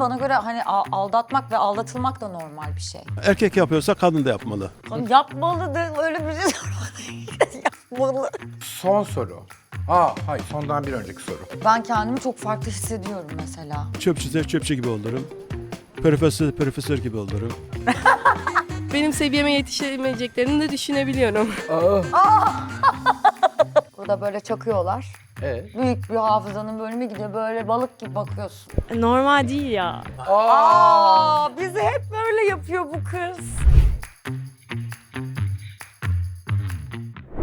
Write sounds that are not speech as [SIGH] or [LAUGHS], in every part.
Bana göre hani a- aldatmak ve aldatılmak da normal bir şey. Erkek yapıyorsa kadın da yapmalı. Yapmalı da öyle bir şey [LAUGHS] yapmalı. Son soru. Aa hayır sondan bir önceki soru. Ben kendimi çok farklı hissediyorum mesela. Çöpçüse çöpçü gibi olurum. Profesör profesör gibi olurum. Benim seviyeme yetişemeyeceklerini de düşünebiliyorum. [LAUGHS] [LAUGHS] Burada böyle çakıyorlar. E? Büyük bir hafızanın bölümü gidiyor. Böyle balık gibi bakıyorsun. Normal değil ya. Aa. Aa, bizi hep böyle yapıyor bu kız.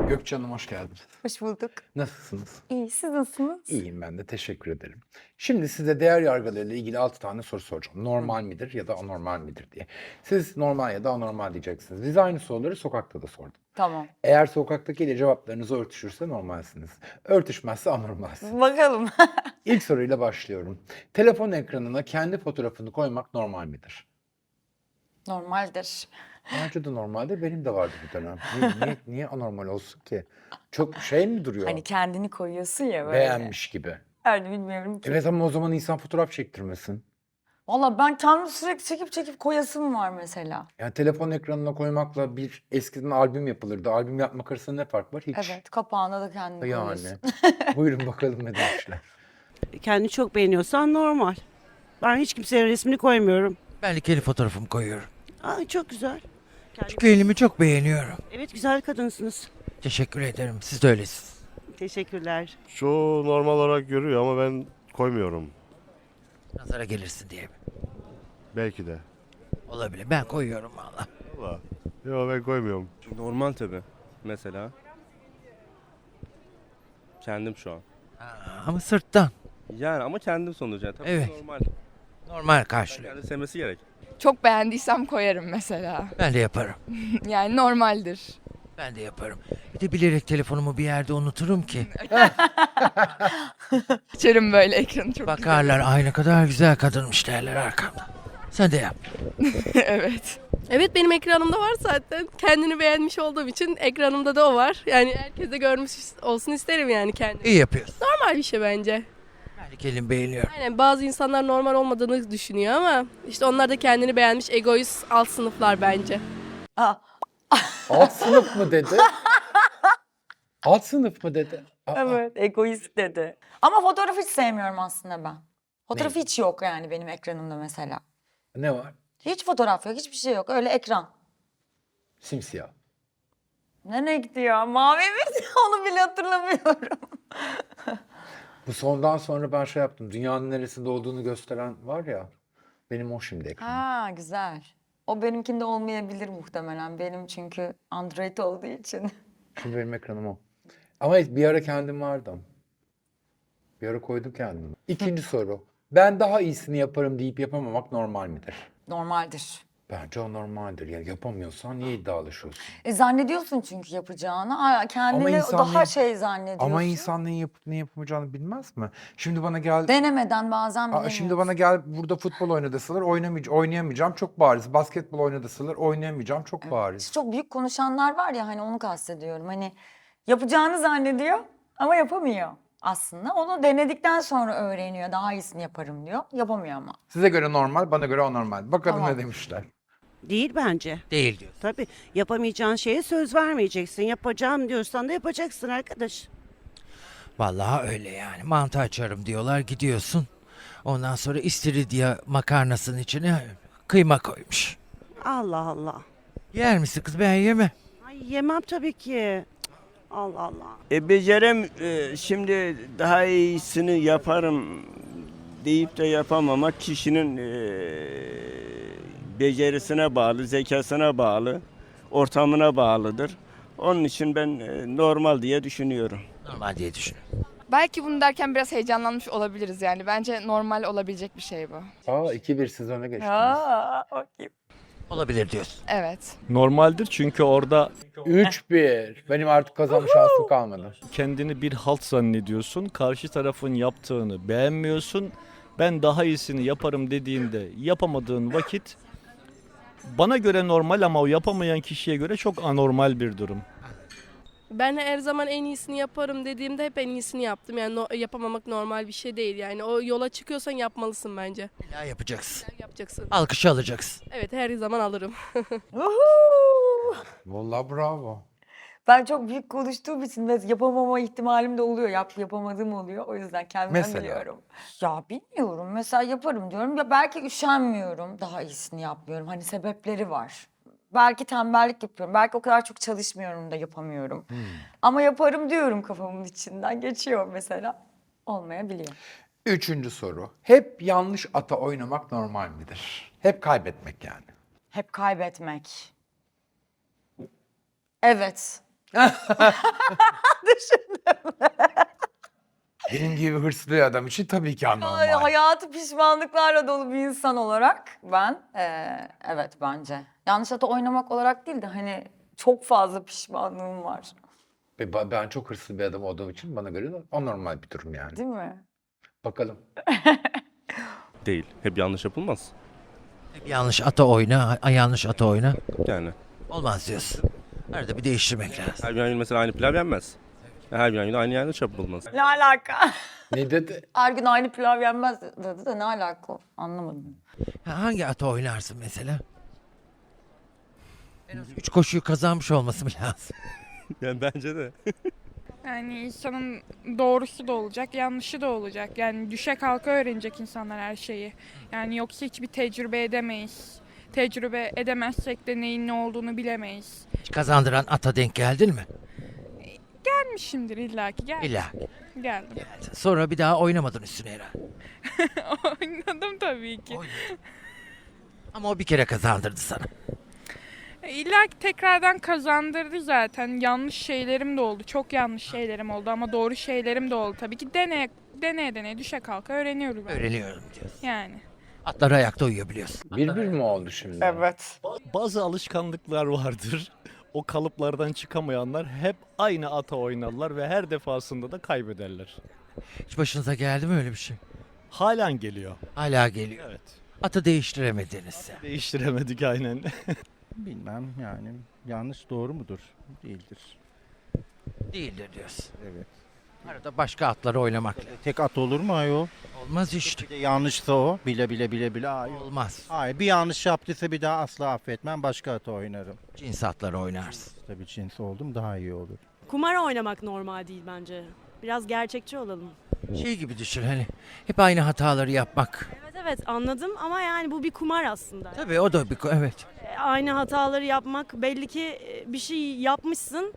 Gökçe Hanım hoş geldiniz. Hoş bulduk. Nasılsınız? İyi, siz nasılsınız? İyiyim ben de teşekkür ederim. Şimdi size değer yargılarıyla ilgili 6 tane soru soracağım. Normal midir ya da anormal midir diye. Siz normal ya da anormal diyeceksiniz. Biz aynı soruları sokakta da sorduk. Tamam. Eğer sokaktakiyle cevaplarınız örtüşürse normalsiniz. Örtüşmezse anormalsiniz. Bakalım. [LAUGHS] İlk soruyla başlıyorum. Telefon ekranına kendi fotoğrafını koymak normal midir? Normaldir. Bence de normalde benim de vardı bir dönem. Niye, niye, niye anormal olsun ki? Çok şey mi duruyor? Hani kendini koyuyorsun ya böyle. Beğenmiş gibi. Öyle bilmiyorum ki. Evet ama o zaman insan fotoğraf çektirmesin. Valla ben kendimi sürekli çekip çekip koyasım var mesela. Yani telefon ekranına koymakla bir eskiden albüm yapılırdı. Albüm yapmak arasında ne fark var? Hiç. Evet kapağına da kendini Yani. koyuyorsun. [LAUGHS] Buyurun [LAUGHS] bakalım ne demişler. Kendini çok beğeniyorsan normal. Ben hiç kimseye resmini koymuyorum. Ben de kendi fotoğrafımı koyuyorum. Aa, çok güzel. Çünkü elimi çok beğeniyorum. Evet güzel kadınsınız. Teşekkür ederim. Siz de öylesiniz. Teşekkürler. Çoğu normal olarak görüyor ama ben koymuyorum. Nazara gelirsin diye mi? Belki de. Olabilir. Ben koyuyorum valla. Valla. Yok ben koymuyorum. Normal tabi. Mesela. Kendim şu an. Ha, Ama sırttan. Yani ama kendim sonucu. Yani tabii Evet. normal. Normal karşılıyor. Kendi sevmesi gerek. Çok beğendiysem koyarım mesela. Ben de yaparım. [LAUGHS] Yani normaldir. Ben de yaparım. Bir de bilerek telefonumu bir yerde unuturum ki. [LAUGHS] Açarım böyle ekranı çok Bakarlar ay ne kadar güzel kadınmış derler arkamda. Sen de yap. [LAUGHS] evet. Evet benim ekranımda var zaten. Kendini beğenmiş olduğum için ekranımda da o var. Yani herkes de görmüş olsun isterim yani kendini. İyi yapıyorsun. Normal bir şey bence. Kendimi beğeniyorum. Aynen bazı insanlar normal olmadığını düşünüyor ama işte onlar da kendini beğenmiş egoist alt sınıflar bence. Aa, [LAUGHS] Alt sınıf mı dedi? Alt sınıf mı dedi? Aa, evet egoist dedi. Ama fotoğrafı hiç sevmiyorum aslında ben. Fotoğrafı hiç yok yani benim ekranımda mesela. Ne var? Hiç fotoğraf yok, hiçbir şey yok. Öyle ekran. Simsiyah. Nereye ya? Mavi mi? [LAUGHS] Onu bile hatırlamıyorum. [LAUGHS] Bu sondan sonra ben şey yaptım. Dünyanın neresinde olduğunu gösteren var ya. Benim o şimdi ekranım. Ha güzel. O benimkinde olmayabilir muhtemelen. Benim çünkü Android olduğu için. [LAUGHS] Şimdi benim ekranım o. Ama bir ara kendim vardım. Bir ara koydum kendimi. İkinci soru. Ben daha iyisini yaparım deyip yapamamak normal midir? Normaldir. Bence o normaldir. Ya yapamıyorsan niye iddialaşıyorsun? E zannediyorsun çünkü yapacağını. Aa, Kendini insan daha ne- şey zannediyorsun. Ama insan ne yapıp ne yapamayacağını bilmez mi? Şimdi bana gel Denemeden bazen Aa, bilemiyorsun. şimdi bana gel burada futbol oyna deseler oynamayacağım, oynayamayacağım çok bariz. Basketbol oyna deseler oynayamayacağım çok bariz. Çok büyük konuşanlar var ya hani onu kastediyorum. Hani yapacağını zannediyor ama yapamıyor aslında. Onu denedikten sonra öğreniyor. Daha iyisini yaparım diyor. Yapamıyor ama. Size göre normal, bana göre anormal. Bakalım Tamam. ne demişler. Değil bence. Değil diyor. Tabii yapamayacağın şeye söz vermeyeceksin. Yapacağım diyorsan da yapacaksın arkadaş. Vallahi öyle yani. Mantı açarım diyorlar gidiyorsun. Ondan sonra istiridye makarnasının içine kıyma koymuş. Allah Allah. Yer misin kız ben yeme. Ay yemem tabii ki. Allah Allah. E becerem e, şimdi daha iyisini yaparım deyip de yapamamak kişinin e, becerisine bağlı, zekasına bağlı, ortamına bağlıdır. Onun için ben e, normal diye düşünüyorum. Normal diye düşünüyorum. Belki bunu derken biraz heyecanlanmış olabiliriz yani. Bence normal olabilecek bir şey bu. Aa 2-1 siz öne geçtiniz. Aa, okey. Olabilir diyorsun. Evet. Normaldir çünkü orada 3-1. Benim artık kazanma şansım kalmadı. kendini bir halt zannediyorsun. Karşı tarafın yaptığını beğenmiyorsun. Ben daha iyisini yaparım dediğinde yapamadığın vakit bana göre normal ama o yapamayan kişiye göre çok anormal bir durum. Ben her zaman en iyisini yaparım dediğimde hep en iyisini yaptım. Yani no- yapamamak normal bir şey değil. Yani o yola çıkıyorsan yapmalısın bence. Daha yapacaksın. Sen yapacaksın. Alkışı alacaksın. Evet her zaman alırım. [LAUGHS] Uhu! Vallahi bravo. Ben çok büyük konuştuğum için de yapamama ihtimalim de oluyor. Yap, yapamadığım oluyor. O yüzden kendimden Mesela? biliyorum. Ya bilmiyorum. Mesela yaparım diyorum. Ya belki üşenmiyorum. Daha iyisini yapmıyorum. Hani sebepleri var. Belki tembellik yapıyorum. Belki o kadar çok çalışmıyorum da yapamıyorum. Ama yaparım diyorum kafamın içinden. Geçiyor mesela. Olmayabiliyor. Üçüncü soru. Hep yanlış ata oynamak normal midir? Hep kaybetmek yani. Hep kaybetmek. Evet. [LAUGHS] [LAUGHS] Benim gibi hırslı bir adam için tabii ki Ay, anormal. Hayatı pişmanlıklarla dolu bir insan olarak ben eee, evet bence. Yanlış hata oynamak olarak değil de hani çok fazla pişmanlığım var. Ve ba- Ben çok hırslı bir adam olduğum için bana göre de anormal bir durum yani. Değil mi? Bakalım. [LAUGHS] Değil. Hep yanlış yapılmaz. Yanlış ata oyna, a- yanlış ata oyna. Yani. Olmaz diyorsun. Arada bir değiştirmek lazım. Her gün mesela aynı pilav yenmez. Her gün aynı aynı yanlış yapılmaz. Ne alaka? Ne dedi? [LAUGHS] Her gün aynı pilav yenmez dedi de ne alaka o? Anlamadım. Ha, Hangi ata oynarsın mesela? En az üç koşuyu kazanmış olması mı lazım? [LAUGHS] Yani bence de. [LAUGHS] Yani insanın doğrusu da olacak, yanlışı da olacak. Yani düşe kalka öğrenecek insanlar her şeyi. Yani yoksa hiçbir tecrübe edemeyiz. Tecrübe edemezsek de neyin ne olduğunu bilemeyiz. Hiç kazandıran ata denk geldin mi? Gelmişimdir illaki. Gel, İlla Geldim. geldin. Sonra bir daha oynamadın üstüne herhalde. [LAUGHS] Oynadım tabii ki. Oynadın. Ama o bir kere kazandırdı sana. İlla ki tekrardan kazandırdı zaten. Yanlış şeylerim de oldu. Çok yanlış şeylerim oldu ama doğru şeylerim de oldu. Tabii ki deneye deneye deneye düşe kalka öğreniyorum ben. Öğreniyorum diyorsun. Yani. Atlar ayakta uyuyor biliyorsun. Bir bir mi oldu şimdi? Evet. Bazı alışkanlıklar vardır. O kalıplardan çıkamayanlar hep aynı ata oynarlar ve her defasında da kaybederler. Hiç başınıza geldi mi öyle bir şey? Halen geliyor. Hala geliyor. Evet. Atı değiştiremediniz. Değiştiremedik aynen. [LAUGHS] Bilmem yani yanlış doğru mudur? Değildir. Değildir diyorsun. Evet. Arada başka atları oynamak lazım. Tek at olur mu ayol? Olmaz işte. Bir de yanlışsa o bile bile bile bile ayol. Olmaz. Hayır bir yanlış yaptıysa bir daha asla affetmem başka atı oynarım. Cins atları oynarsın. Tabii cins oldum daha iyi olur. Kumar oynamak normal değil bence. Biraz gerçekçi olalım. Şey gibi düşün hani hep aynı hataları yapmak. Evet evet anladım ama yani bu bir kumar aslında. Tabii o da bir ko- evet. E, Aynı hataları yapmak belli ki e, bir şey yapmışsın,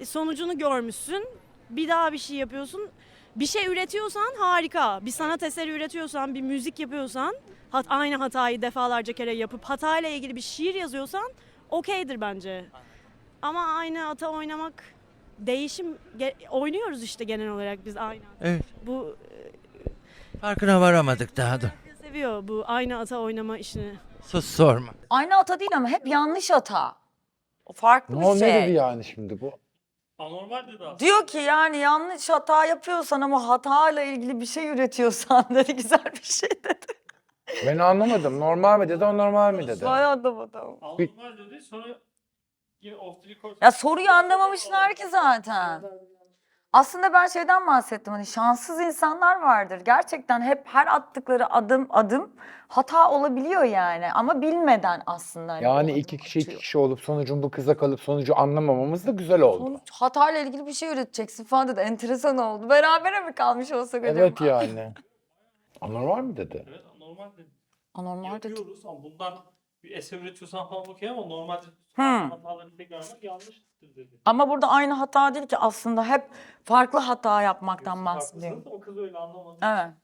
e, sonucunu görmüşsün, bir daha bir şey yapıyorsun. Bir şey üretiyorsan harika. Bir sanat eseri üretiyorsan, bir müzik yapıyorsan, hat, aynı hatayı defalarca kere yapıp hatayla ilgili bir şiir yazıyorsan okeydir bence. Ama aynı hata oynamak değişim oynuyoruz işte genel olarak biz aynı. Evet. Bu Farkına varamadık daha da. Seviyor bu aynı ata oynama işini. Sus sorma. Aynı hata değil ama hep yanlış hata. O farklı Ne, bir o- şey. ne dedi yani şimdi bu? Diyor ki yani yanlış hata yapıyorsan ama hatayla ilgili bir şey üretiyorsan [LAUGHS] dedi güzel bir şey dedi. Ben anlamadım. Normal mi dedi, anormal mi dedi? Ben anlamadım. Bir- dedi sonra yine off the record Ya soruyu anlamamışlar ki zaten. Aslında ben şeyden bahsettim hani şanssız insanlar vardır. Gerçekten hep her attıkları adım adım hata olabiliyor yani ama bilmeden aslında. hani Yani iki kişi iki atıyor. kişi olup sonucun bu kıza kalıp sonucu anlamamamız da güzel oldu. Sonuç hatayla ilgili bir şey üreteceksin falan dedi. Enteresan oldu. Berabere mi kalmış olsak acaba? Evet yani. Anormal mi dedi? Evet normal dedi. Anormal dedi. Yapıyoruz ama bundan bir eser üretiyorsan falan okey ama normalde Hmm. hatalarını tekrarlamak yanlıştır dedi. Ama burada aynı hata değil ki aslında hep farklı hata yapmaktan bahsediyor. O kız öyle anlamadı. Evet.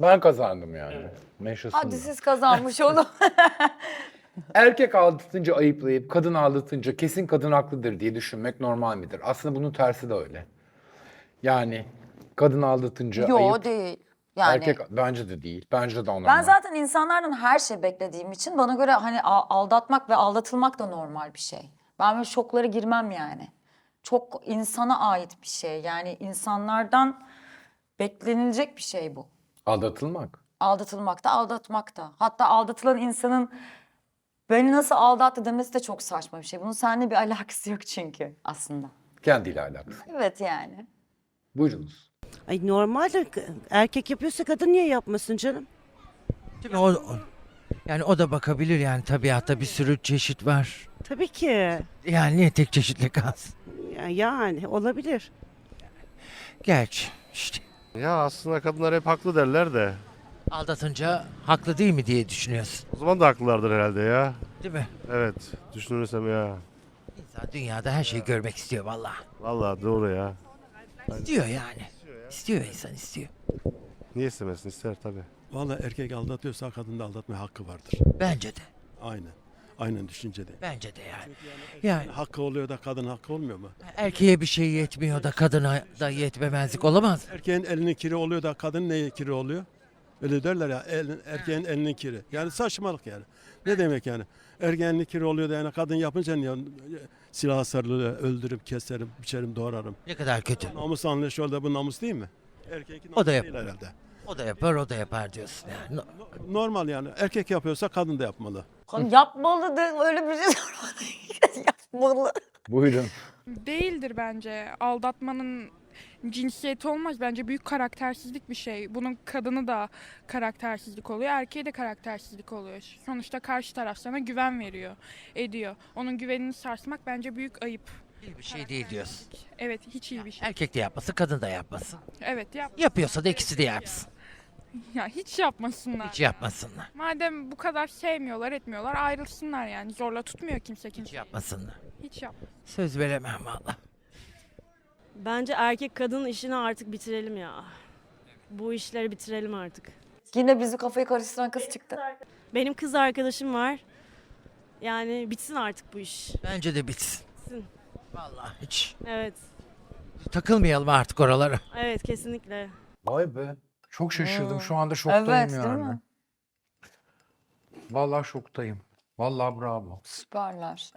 Ben kazandım yani. Evet. Meşhursun. Hadi siz kazanmış olun. [LAUGHS] Erkek aldatınca ayıplayıp kadın aldatınca kesin kadın haklıdır diye düşünmek normal midir? Aslında bunun tersi de öyle. Yani kadın aldatınca Yo ayıp. değil. Yani Erkek bence de değil. Bence de normal. ben zaten insanlardan her şey beklediğim için bana göre hani aldatmak ve aldatılmak da normal bir şey. Ben böyle şoklara girmem yani. Çok insana ait bir şey. Yani insanlardan beklenilecek bir şey bu. Aldatılmak. Aldatılmak da aldatmak da. Hatta aldatılan insanın beni nasıl aldattı demesi de çok saçma bir şey. Bunun seninle bir alakası yok çünkü aslında. Kendiyle alakası. Evet yani. Buyurunuz. Ay normalde erkek yapıyorsa kadın niye yapmasın canım? Değil mi? O, o- yani o da bakabilir yani tabiatta bir sürü çeşit var. Tabii ki. Yani niye tek çeşitli kalsın? Ya- Yani olabilir. Gerçi işte Ya aslında kadınlar hep haklı derler de. aldatınca haklı değil mi diye düşünüyorsun. O zaman da haklılardır herhalde ya. Değil mi? Evet düşünürsem ya. İnsan dünyada her şeyi görmek istiyor vallahi. Vallahi doğru ya. İstiyor yani. İstiyor insan istiyor. Niye istemesin ister tabii. Vallahi erkek aldatıyorsa kadın da aldatmaya hakkı vardır. Bence de. Aynen. Aynen düşüncede. Bence de yani. Yani Hakkı oluyor da kadın hakkı olmuyor mu? erkeğe bir şey yetmiyor da kadına da yetmemezlik olamaz. Erkeğin elinin kiri oluyor da kadın neye kiri oluyor? Öyle derler ya el- erkeğin elinin kiri. Yani saçmalık yani. Ne demek yani? Kiri oluyor da yani kadın yapınca niye silah sarılıyor, öldürüp keserim, biçerim, doğrarım. Ne kadar kötü. Namus anlaşıyor da bu namus değil mi? Erkeğin O da namus yap- değil herhalde. O da yapar o da yapar diyorsun yani. No- No- Normal yani. Erkek yapıyorsa kadın da yapmalı. Yapmalı da öyle bir şey sormadı. [LAUGHS] Yapmalı. Buyurun. Değildir bence. Aldatmanın cinsiyeti olmaz. Bence büyük karaktersizlik bir şey. Bunun kadını da karaktersizlik oluyor, erkeğe de karaktersizlik oluyor. Sonuçta karşı taraf sana güven veriyor, ediyor. Onun güvenini sarsmak bence büyük ayıp. İyi bir şey değil diyorsun. Evet, hiç iyi bir şey. Erkek de yapmasın kadın da yapmasın. Evet, yap. Yapıyorsa da ikisi de yapsın. Ya hiç yapmasınlar. Hiç yapmasınlar. Madem bu kadar sevmiyorlar, etmiyorlar, ayrılsınlar yani. Zorla tutmuyor kimse Hiç kimseyi. yapmasınlar. Hiç yap. Söz veremem valla. Bence erkek kadın işini artık bitirelim ya. Bu işleri bitirelim artık. Yine bizi kafayı karıştıran kız çıktı. Benim kız arkadaşım var. Yani bitsin artık bu iş. Bence de bitsin. Bitsin. Vallahi hiç Evet. takılmayalım artık oralara. Evet kesinlikle. Vay be. Çok şaşırdım. Şu anda şoktayım Evet, değil yani. mi? Vallahi şoktayım. Vallahi bravo. Süperler.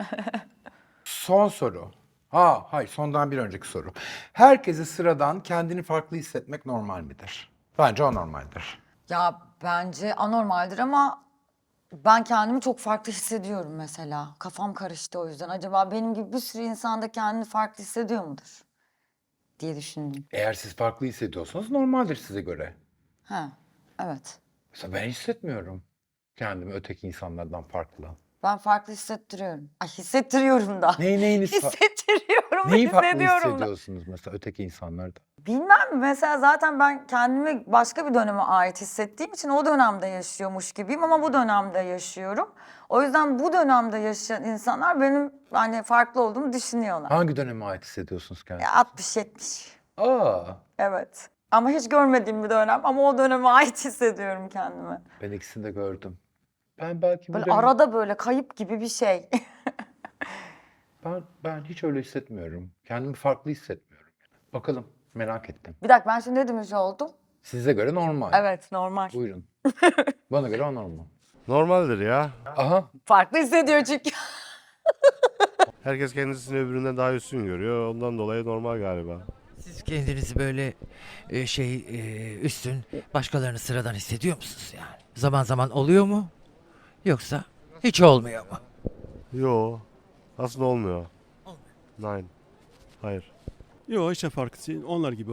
[LAUGHS] Son soru. Ha, hayır sondan bir önceki soru. Herkese sıradan kendini farklı hissetmek normal midir? Bence o normaldir. Ya bence anormaldir ama ben kendimi çok farklı hissediyorum mesela. Kafam karıştı o yüzden. Acaba benim gibi bir sürü insan da kendini farklı hissediyor mudur? diye düşündüm. Eğer siz farklı hissediyorsanız normaldir size göre. Ha, evet. Mesela ben hissetmiyorum kendimi öteki insanlardan farklı. Ben farklı hissettiriyorum. Ay hissettiriyorum da. Neyi neyiniz fa- Hissettiriyorum Neyi farklı hissediyorum da. hissediyorsunuz mesela öteki insanlarda? Bilmem mesela zaten ben kendimi başka bir döneme ait hissettiğim için o dönemde yaşıyormuş gibiyim ama bu dönemde yaşıyorum. O yüzden bu dönemde yaşayan insanlar benim hani farklı olduğumu düşünüyorlar. Hangi döneme ait hissediyorsunuz kendinizi? Ya 60-70. Aa, Evet. Ama hiç görmediğim bir dönem ama o döneme ait hissediyorum kendimi. ben ikisini de gördüm. Ben belki bu Böyle dönem- arada böyle kayıp gibi bir şey. [LAUGHS] ben, ben hiç öyle hissetmiyorum. Kendimi farklı hissetmiyorum. Bakalım merak ettim. bir dakika ben şimdi ne demiş oldum? Size göre normal. Evet normal. Buyurun. Bana göre anormal. Normaldir ya. Aha. Farklı hissediyor çünkü. [LAUGHS] Herkes kendisini öbüründen daha üstün görüyor. Ondan dolayı normal galiba. Siz kendinizi böyle e, şey e, üstün başkalarını sıradan hissediyor musunuz yani? Zaman zaman oluyor mu? Yoksa hiç olmuyor mu? Yo. Aslında olmuyor. Nein. Hayır. Yok işte farkı onlar gibi.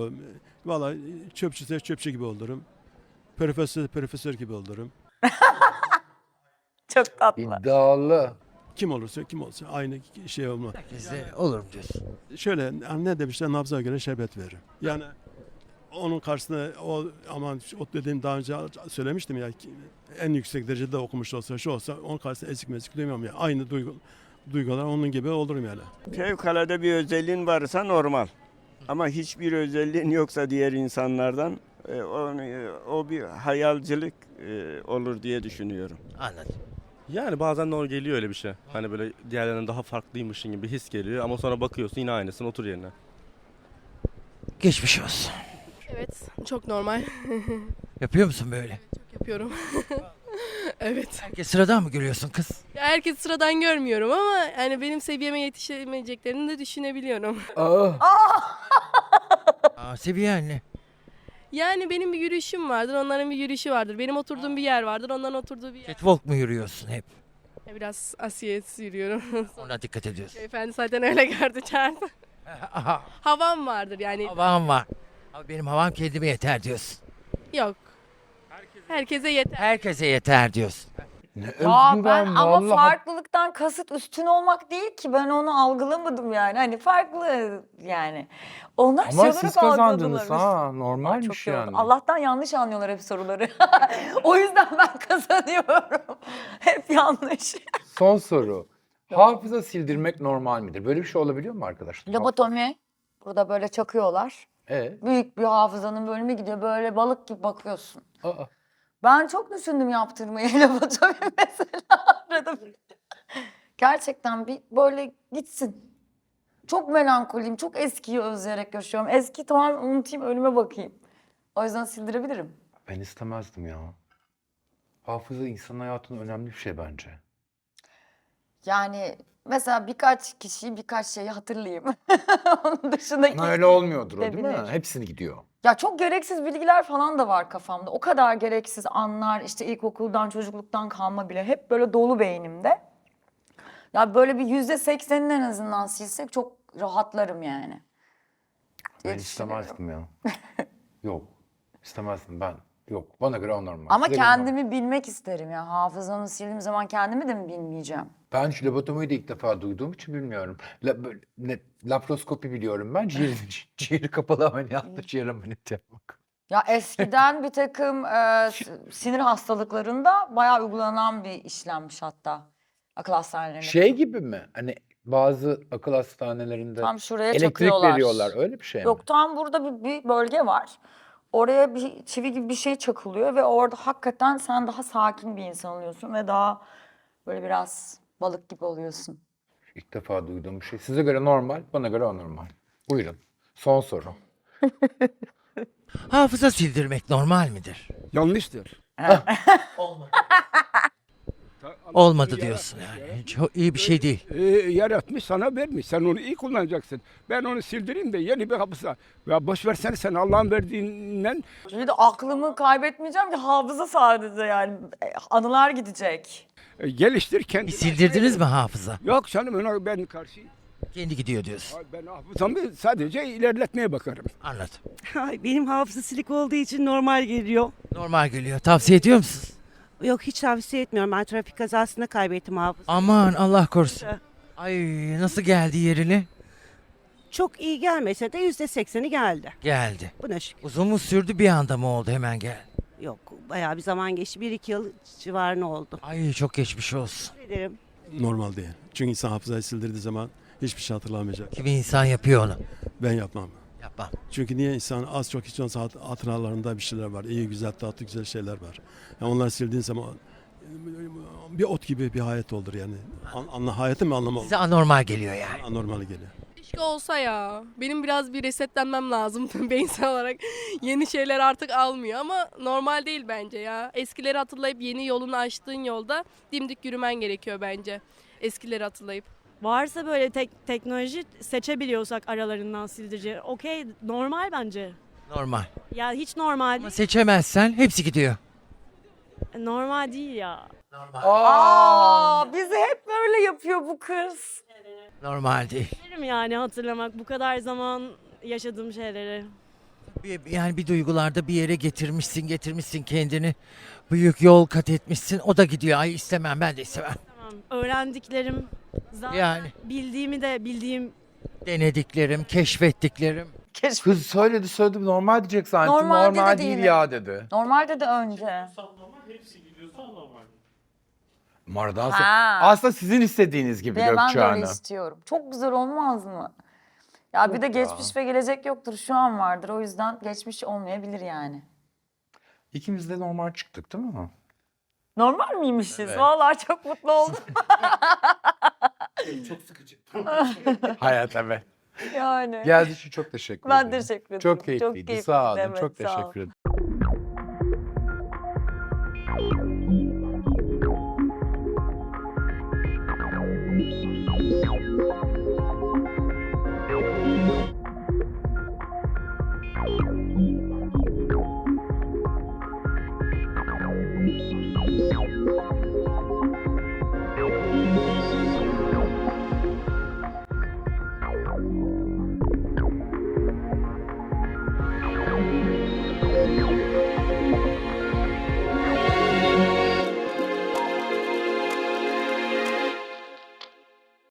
Vallahi çöpçüse çöpçü gibi olurum. Profesör profesör gibi olurum. [LAUGHS] Çok tatlı. İddialı. Kim olursa kim olsa aynı şey olma. Herkese olur mu diyorsun? Şöyle hani ne demişler nabza göre şerbet veririm. Yani onun karşısında o aman o dediğim daha önce söylemiştim ya en yüksek derecede okumuş olsa şu olsa onun karşısında ezik mezik duymam ya. Aynı duygu, duygular onun gibi olurum yani. Fevkalade bir özelliğin varsa normal. Ama hiçbir özelliğin yoksa diğer insanlardan e, o, o bir hayalcilik e, olur diye düşünüyorum. Anladım. Yani bazen de o geliyor öyle bir şey. Hani böyle diğerlerinden daha farklıymışsın gibi bir his geliyor ama sonra bakıyorsun yine aynısın otur yerine. Geçmiş olsun. Evet, çok normal. [LAUGHS] Yapıyor musun böyle? Yapıyorum. [LAUGHS] evet. Herkes sıradan mı görüyorsun kız? Ya Herkes sıradan görmüyorum ama yani benim seviyeme yetişemeyeceklerini de düşünebiliyorum. Aa. [LAUGHS] Aa, seviyen ne? Yani benim bir yürüyüşüm vardır, onların bir yürüyüşü vardır. Benim oturduğum bir yer vardır, onların oturduğu bir yer. Catwalk mu yürüyorsun hep? Biraz asiyetsiz yürüyorum. Ona dikkat ediyorsun. Efendi zaten öyle gördü çağırdı. Havam vardır yani. havam var. Ama benim havam kendime yeter diyorsun. Yok. Herkese yeter. Herkese yeter diyorsun. Ne Ya özgüven ben ama vallahi. farklılıktan kasıt üstün olmak değil ki ben onu algılamadım yani hani farklı yani. Onlar Ama siz kazandınız ha. Çok Normalmiş iyi oldu. yani. Allah'tan yanlış anlıyorlar hep soruları. [LAUGHS] o yüzden ben [LAUGHS] kazanıyorum. hep yanlış. Son soru. Hafıza sildirmek normal midir? Böyle bir şey olabiliyor mu arkadaşlar? Lobotomi. Burada böyle çakıyorlar. E, Büyük bir hafızanın bölümü gidiyor. Böyle balık gibi bakıyorsun. aa. Ben çok düşündüm yaptırmayı [LAUGHS] lobotomi mesela. Arada bir- Gerçekten bir böyle gitsin. Çok melankoliyim. Çok eskiyi özleyerek yaşıyorum. Eski tamam unutayım önüme bakayım. O yüzden sildirebilirim. Ben istemezdim ya. Hafıza insan hayatında önemli bir şey bence. Yani mesela birkaç kişiyi birkaç şeyi hatırlayayım. [LAUGHS] Onun dışındaki... Ama öyle olmuyordur o değil mi? Gidebilir. Hepsini gidiyor. Ya çok gereksiz bilgiler falan da var kafamda. O kadar gereksiz anlar işte ilkokuldan çocukluktan kalma bile hep böyle dolu beynimde. Ya böyle bir yüzde seksenin en azından silsek çok rahatlarım yani. Ben istemezdim ya. [LAUGHS] Yok. istemezdim ben. Yok. Bana göre o normal. Ama Size göre kendimi bilmek isterim ya. Hafızamı sildiğim zaman kendimi de mi bilmeyeceğim? Ben şu lobotomiyi de ilk defa duyduğum için bilmiyorum. La, böyle ne, laparoskopi biliyorum ben. Ciğeri, [LAUGHS] ciğeri kapalı ameliyatla ciğer ameliyatı yapmak. Ya eskiden bir takım e, s- sinir hastalıklarında bayağı uygulanan bir işlemmiş hatta. Akıl hastanelerinde. Şey gibi mi? Hani bazı akıl hastanelerinde Tam şuraya elektrik çakıyorlar. veriyorlar. Öyle bir şey mi? Yok tam burada bir, bir bölge var. Oraya bir çivi gibi bir şey çakılıyor ve orada hakikaten sen daha sakin bir insan oluyorsun ve daha böyle biraz balık gibi oluyorsun. İlk defa duyduğum bir şey. Size göre normal, bana göre anormal. Buyurun. Son soru. [LAUGHS] Hafıza sildirmek normal midir? Yanlıştır. [LAUGHS] Olmadı diyorsun yani. Çok iyi bir şey değil. Ee, yaratmış sana vermiş. Sen onu iyi kullanacaksın. Ben onu sildireyim de yeni bir hafıza. Ya boş versene sen Allah'ın verdiğinden Şimdi de aklımı kaybetmeyeceğim ki hafıza sadece yani E, anılar gidecek. e, geliştir kendini. Bir sildirdiniz mi hafıza? Yok canım ona ben karşıyım. Kendi gidiyor diyorsun. Ben hafızamı sadece ilerletmeye bakarım. Anladım. Ay, benim hafıza silik olduğu için normal geliyor. Normal geliyor. Tavsiye ediyor musunuz? Yok hiç tavsiye etmiyorum. Ben trafik kazasında kaybettim hafıza. Aman Allah korusun. Ay nasıl geldi yerine? Çok iyi gelmese de yüzde sekseni geldi. Geldi. Buna şükür. Uzun mu sürdü bir anda mı oldu hemen gel. Yok bayağı bir zaman geçti. Bir iki yıl civarında oldu. Ay çok geçmiş olsun. Teşekkür ederim. Normal değil. Çünkü insan hafızayı sildirdiği zaman hiçbir şey hatırlamayacak. Kimi insan yapıyor onu. Ben yapmam. Yapmam. Çünkü niye insan az çok hiç olsa hat- hatıralarında bir şeyler var. İyi güzel tatlı güzel şeyler var. Yani onları sildiğin zaman bir ot gibi bir hayat olur yani. An, anla, hayatı mı anlamı olur? Size anormal geliyor yani. Anormal geliyor. Keşke olsa ya. Benim biraz bir resetlenmem lazım [LAUGHS] beyinsel olarak. Yeni şeyler artık almıyor ama normal değil bence ya. Eskileri hatırlayıp yeni yolunu açtığın yolda dimdik yürümen gerekiyor bence. Eskileri hatırlayıp. Varsa böyle tek teknoloji seçebiliyorsak aralarından sildirici. Okey normal bence. Normal. Ya hiç normal Ama değil. seçemezsen hepsi gidiyor. Normal değil ya. Aa, bizi hep böyle yapıyor bu kız. Normal değil. Yani hatırlamak bu kadar zaman yaşadığım şeyleri. Bir, yani bir duygularda bir yere getirmişsin getirmişsin kendini. Büyük yol kat etmişsin. O da gidiyor. Ay istemem ben de istemem. Öğrendiklerim zaten Yani bildiğimi de bildiğim denediklerim, keşfettiklerim. Keşke. Kız söyledi söyledi normal diyecek zannettim. Normal dedi Normal, değil değil mi? ya dedi. Normalde de önce. Mardan Ha. Aslında sizin istediğiniz gibi Ve ben Gökçe de öyle Hanım. istiyorum. Çok güzel olmaz mı? Ya bir de geçmiş ve gelecek yoktur. Şu an vardır. O yüzden geçmiş olmayabilir yani. İkimiz de normal çıktık değil mi? Normal miymişiz? Evet. Vallahi çok mutlu oldum. [LAUGHS] Çok sıkıcı. [LAUGHS] Hayat evet. yani. Geldiği için çok teşekkür Ben ederim. teşekkür ederim. Çok keyifliydi. Sağ olun. evet, çok teşekkür ederim.